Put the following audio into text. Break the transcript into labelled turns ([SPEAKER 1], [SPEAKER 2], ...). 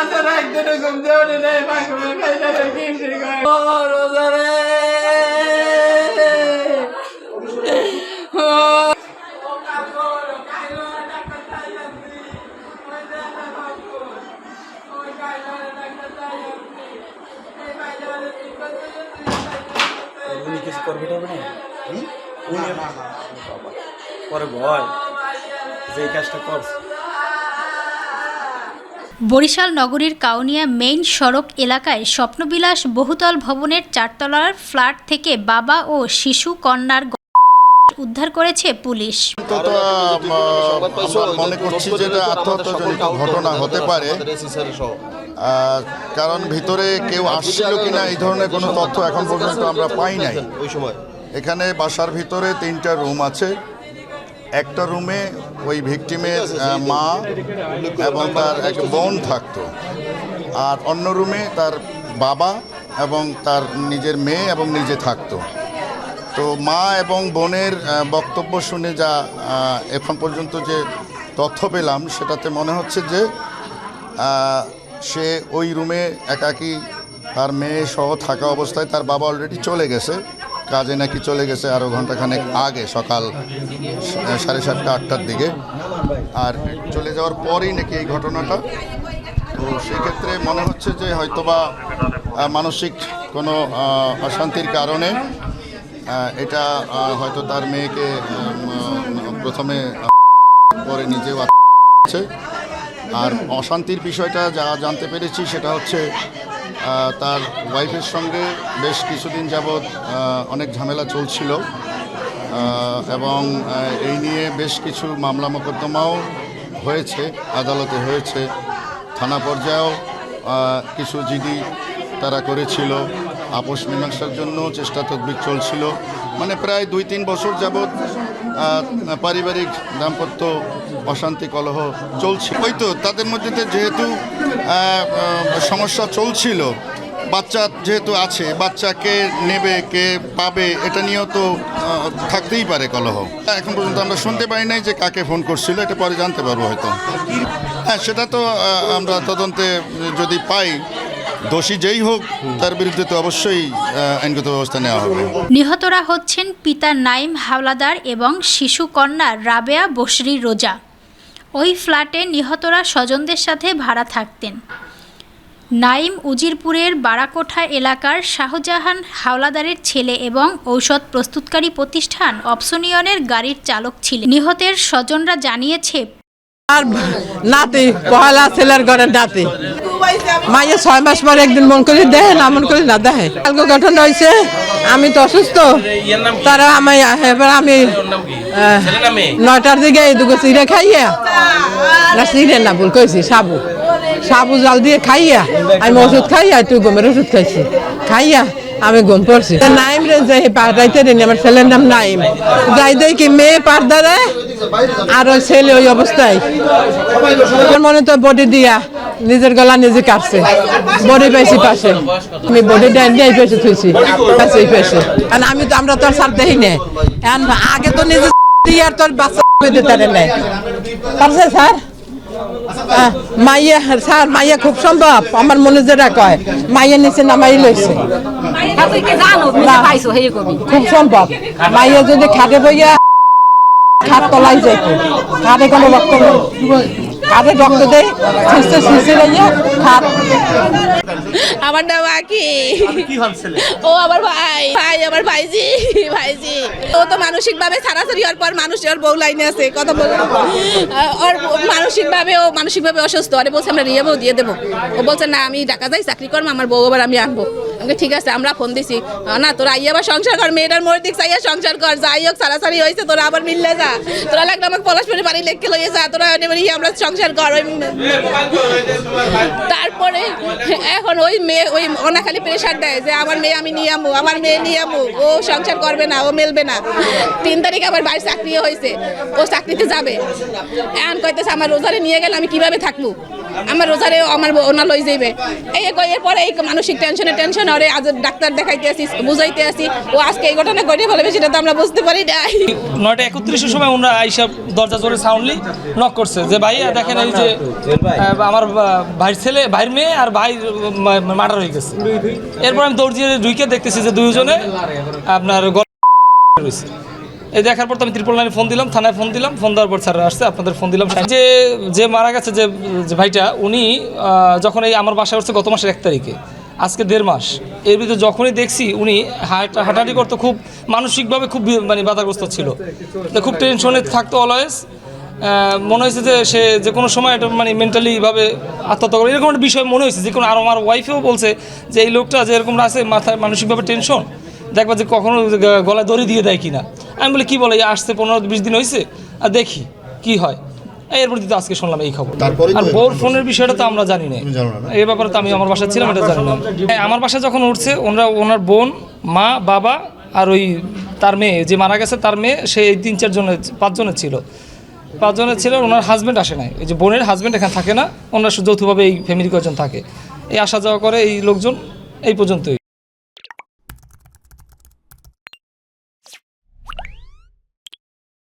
[SPEAKER 1] কাছে রাখতে এরকম যে উনি নেই ও রোজা রে।
[SPEAKER 2] উনি কিছু করবে টরবে না উনি পরে ভয় যে কাজটা করছে
[SPEAKER 3] বরিশাল নগরীর কাউনিয়া মেইন সড়ক এলাকায় স্বপ্নবিলাস বহুতল ভবনের চারতলার ফ্ল্যাট থেকে বাবা ও শিশু কন্যার উদ্ধার করেছে পুলিশ।
[SPEAKER 4] মনে করছি যে এটা আত্মহত্যাজনিত ঘটনা হতে পারে। কারণ ভিতরে কেউ আসছিল কিনা এই ধরনের কোনো তথ্য এখন পর্যন্ত আমরা পাই নাই।
[SPEAKER 5] ওই সময়।
[SPEAKER 4] এখানে বাসার ভিতরে তিনটা রুম আছে। একটা রুমে ওই ভিকটিমের মা এবং তার এক বোন থাকতো। আর অন্য রুমে তার বাবা এবং তার নিজের মেয়ে এবং নিজে থাকতো। তো মা এবং বোনের বক্তব্য শুনে যা এখন পর্যন্ত যে তথ্য পেলাম সেটাতে মনে হচ্ছে যে সে ওই রুমে একাকী তার মেয়ে সহ থাকা অবস্থায় তার বাবা অলরেডি চলে গেছে। কাজে নাকি চলে গেছে আরও ঘন্টাখানেক আগে, সকাল সাড়ে সাতটা, আটটার দিকে। আর চলে যাওয়ার পরেই নাকি এই ঘটনাটা? তো সেক্ষেত্রে মনে হচ্ছে যে হয়তোবা মানসিক কোনো অশান্তির কারণে এটা হয়তো তার মেয়েকে প্রথমে পরে নিজেও আর অশান্তির বিষয়টা যা জানতে পেরেছি সেটা হচ্ছে তার ওয়াইফের সঙ্গে বেশ কিছুদিন যাবৎ অনেক ঝামেলা চলছিল। এবং এই নিয়ে বেশ কিছু মামলা মোকদ্দমাও হয়েছে, আদালতে হয়েছে, থানা পর্যায়েও কিছু জিডি তারা করেছিল। আপোষ মীমাংসার জন্য চেষ্টা তদবির চলছিল। মানে প্রায় দুই তিন বছর যাবৎ পারিবারিক দাম্পত্য অশান্তি কলহ চলছিল ওই তো, তাদের মধ্যে যেহেতু সমস্যা চলছিল। বাচ্চা যেহেতু আছে বাচ্চা কে নেবে, কে পাবে, এটা নিয়েও তো থাকতেই পারে কলহ। এখন পর্যন্ত আমরা শুনতে পারি নাই যে কাকে ফোন করছিল, এটা পরে জানতে পারব হয়তো। হ্যাঁ সেটা তো আমরা তদন্তে যদি পাই, দোষী যেই হোক, তার বিরুদ্ধে তো অবশ্যই আইনগত ব্যবস্থা নেওয়া হবে।
[SPEAKER 3] নিহতরা হচ্ছেন পিতা নাইম হাওলাদার এবং শিশু কন্যা রাবেয়া বসরি রোজা। ওই ফ্ল্যাটে নিহতরা স্বজনদের সাথে ভাড়া থাকতেন। নাইম উজিরপুরের বারাকোঠা এলাকার শাহজাহান হাওলাদারের ছেলে এবং ঔষধ প্রস্তুতকারী প্রতিষ্ঠান অপসনিয়নের গাড়ির চালক ছিলেন। নিহতের স্বজনরা জানিয়েছে
[SPEAKER 6] আর নাতি ছেলের ঘরের নাতি। মাইয়ে ছয় মাস পর একদিন মন করি দেহে না, মন করি না দেহে কালকে গঠন হয়েছে, আমি তো অসুস্থ। তারা আমি এবার আমি নয়টার দিকে দুটো চিড়ে খাইয়া, না, চিড়ে না, ভুল কইছি, সাবু। সাবু জল দিয়ে খাইয়া, আমি ওষুধ খাইয়া, একটু গমের ওষুধ খাইছি। খাইয়া আমি ঘুম পড়ছি। নাইম রে, যে পাঠাইতে দিন আমার ছেলের নাম নাইম। যাই দেই কি মেয়ে পারদারে আর ওই ছেলে ওই অবস্থায়। মনে তো বডি দিয়া নিজের গলা নিজে কাটছে। বডি পাইছি পাশে। আমি বডি ডাইন দিয়ে পেয়েছি থুইছি। পাশে এই পাশে। আর আমি তো আমরা তো আর সার দেই না। আগে তো নিজে দিয়ে আর তোর বাচ্চা দিতে পারে না পারছে স্যার? মাইয়া স্যার, মাইয়া খুব সম্ভব। আমার মনে যেটা কয়, মাইয়া নিচে নামাই লইছে। খুব সম্ভব। মাইয়া যদি খাটে বইয়া খাট তলাই যাইত। খাটে কোনো রক্ত নেই রক্ত দেয় শিশে শিশে লাইয়া খাট
[SPEAKER 7] আমার নাম আকি।
[SPEAKER 2] কি
[SPEAKER 7] ও আমার ভাই। ভাই আমার ভাইজি ভাইজি। ও তো মানসিক ভাবে ছাড়াছাড়ি হওয়ার পর মানুষ ওর বউ লাইনে আছে কথা বল। ওর মানসিক ভাবে ও মানসিক ভাবে অসুস্থ। আরে বলছে আমরা রিয়া বউ দিয়ে দেবো। ও বলছে না আমি ঢাকা যাই চাকরি করব আমার বউ আবার আমি আনব। ঠিক আছে, আমরা ফোন দিছি। না, তোরা আইয়া আবার সংসার কর, মেয়েটার মোড় দিক চাইয়া সংসার কর যাই হোক ছাড়াছাড়ি হয়েছে তোরা আবার মিললে যা। তোরা লাগলে আমাকে পলাশপুরি বাড়ি লেখকে লইয়ে যা, তোরা আমরা সংসার কর তারপরে, এখন ওই মেয়ে, ওই ওনা খালি প্রেশার দেয় যে, আমার মেয়ে আমি নিয়ে আমু, আমার মেয়ে নিয়ে আমু, ও সংসার করবে না, ও মেলবে না। তিন তারিখ আবার বাড়ির চাকরিও হয়েছে ও চাকরিতে যাবে। এখন কইতেছে, আমার রোজারে নিয়ে গেলে আমি কীভাবে থাকব? আমার রোজারে আমার ওনা লই যাইবে। এই এরপরে এই মানসিক টেনশনে টেনশন ওরে আজ ডাক্তার দেখাইতে আসি, বুঝাইতে আসি। ও আজকে এই ঘটনা ঘটে ফেলবে, সেটা তো আমরা বুঝতে পারি নাই।
[SPEAKER 5] নয়টা একত্রিশের সময় ওনারা আইসা দরজা জোরে সাউন্ডলি নক করছে যে ভাই দেখেন এই যে আমার ভাইয়ের ছেলে, ভাইয়ের মেয়ে আর ভাই মার্ডার হয়ে গেছে। এরপর আমি দৌড় দিয়ে ঢুকে দেখতেছি যে দুইজনে আপনার রয়েছে এই দেখার পর তো আমি ত্রিপল লাইনে ফোন দিলাম থানায় ফোন দিলাম ফোন দেওয়ার পর স্যার আসছে আপনাদের ফোন দিলাম। যে যে মারা গেছে যে যে ভাইটা উনি যখন এই আমার বাসায় হচ্ছে গত মাসের এক তারিখে আজকে দেড় মাস এর ভিতরে যখনই দেখছি উনি হাঁটা হাঁটাহাঁটি করতে খুব মানসিকভাবে খুব মানে বাধাগ্রস্ত ছিল। খুব টেনশনে থাকতো অলওয়েজ মনে হয়েছে যে সে যে কোনো সময় এটা মানে মেন্টালিভাবে আত্মহত্যা করে এরকম একটা বিষয় মনে হয়েছে যে কোনো আর আমার ওয়াইফেও বলছে যে এই লোকটা যে এরকম আছে মাথায় মানসিকভাবে টেনশন দেখবা যে কখনো গলায় দড়ি দিয়ে দেয় কিনা। আমি বলি কি বলে আসছে পনেরো বিশ দিন হয়েছে আর দেখি কি হয়? এই এরপর তো আজকে শুনলাম এই খবর। আর
[SPEAKER 4] খবর।
[SPEAKER 5] ফোনের বিষয়টা তো আমরা জানি না? এই ব্যাপারে তো আমি আমার বাসায় ছিলাম এটা জানি না। আমার বাসায় যখন উঠছে ওনারা ওনার বোন মা বাবা আর ওই তার মেয়ে যে মারা গেছে তার মেয়ে সে এই তিন চারজনের পাঁচজনের ছিল। পাঁচজনের ছিল ওনার হাজব্যান্ড আসে নাই। এই যে বোনের হাজব্যান্ড এখানে থাকে না ওনারা যৌথভাবে এই ফ্যামিলি কয়েকজন থাকে। এই আসা যাওয়া করে এই লোকজন এই পর্যন্তই।